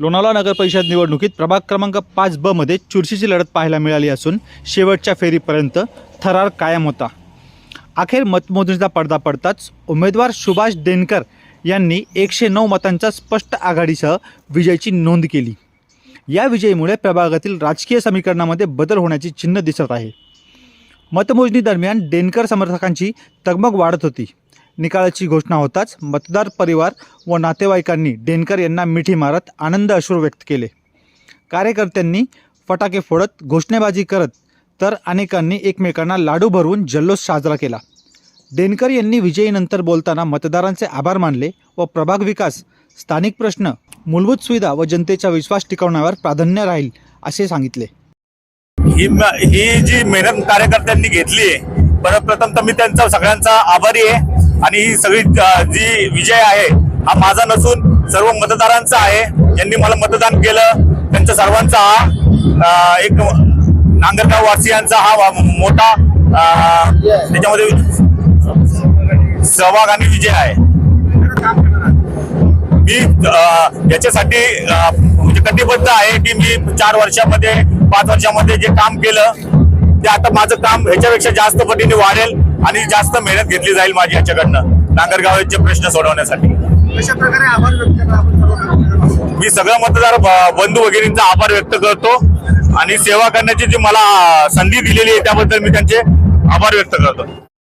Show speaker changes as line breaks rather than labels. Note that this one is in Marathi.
लोणावळा नगर परिषद निवडणुकीत प्रभाग क्रमांक पाच ब मध्ये चुरशीची लढत पाहायला मिळाली असून शेवटच्या फेरीपर्यंत थरार कायम होता. अखेर मतमोजणीचा पडदा पडताच उमेदवार सुभाष डेनकर यांनी एकशे नऊ मतांच्या स्पष्ट आघाडीसह विजयाची नोंद केली. या विजयीमुळे प्रभागातील राजकीय समीकरणामध्ये बदल होण्याची चिन्ह दिसत आहे. मतमोजणी दरम्यान डेनकर समर्थकांची तगमग वाढत होती. निकालाची घोषणा होताच मतदार परिवार व नातेवाईकांनी डेनकर यांना मिठी मारत आनंद अश्रू व्यक्त केले. कार्यकर्त्यांनी फटाके फोडत घोषणेबाजी करत तर अनेकांनी एकमेकांना लाडू भरवून जल्लोष साजरा केला. डेनकर यांनी विजयीनंतर बोलताना मतदारांचे आभार मानले व प्रभाग विकास स्थानिक प्रश्न मूलभूत सुविधा व जनतेचा विश्वास टिकवण्यावर प्राधान्य राहील असे सांगितले.
ही ही जी मेहनत कार्यकर्त्यांनी घेतली आहे प्रथम तर मी त्यांचा सगळ्यांचा आभारी आहे. आणि ही सगळी जी विजय आहे हा माझा नसून सर्व मतदारांचा आहे. ज्यांनी मला मतदान केलं. त्यांच्या सर्वांचा हा एक नांगरगाव वासियांचा हा मोठा त्याच्यामध्ये सहभाग आणि विजय आहे. मी याच्यासाठी म्हणजे कटिबद्ध आहे की मी चार वर्षामध्ये पाच वर्षामध्ये जे काम केलं ते आता माझं काम ह्याच्यापेक्षा जास्त पटीने वाढेल. आणि जास्त मेहनत घेतली जाईल माझी ह्याच्याकडनं नांगरगावचे प्रश्न सोडवण्यासाठी.
कशा प्रकारे आभार व्यक्त करा आपण सर्व मतदारांना?
मी सगळ्या मतदार बंधू भगिनींचा आभार व्यक्त करतो. आणि सेवा करण्याची जी मला संधी दिलेली आहे त्याबद्दल मी त्यांचे आभार व्यक्त करतो.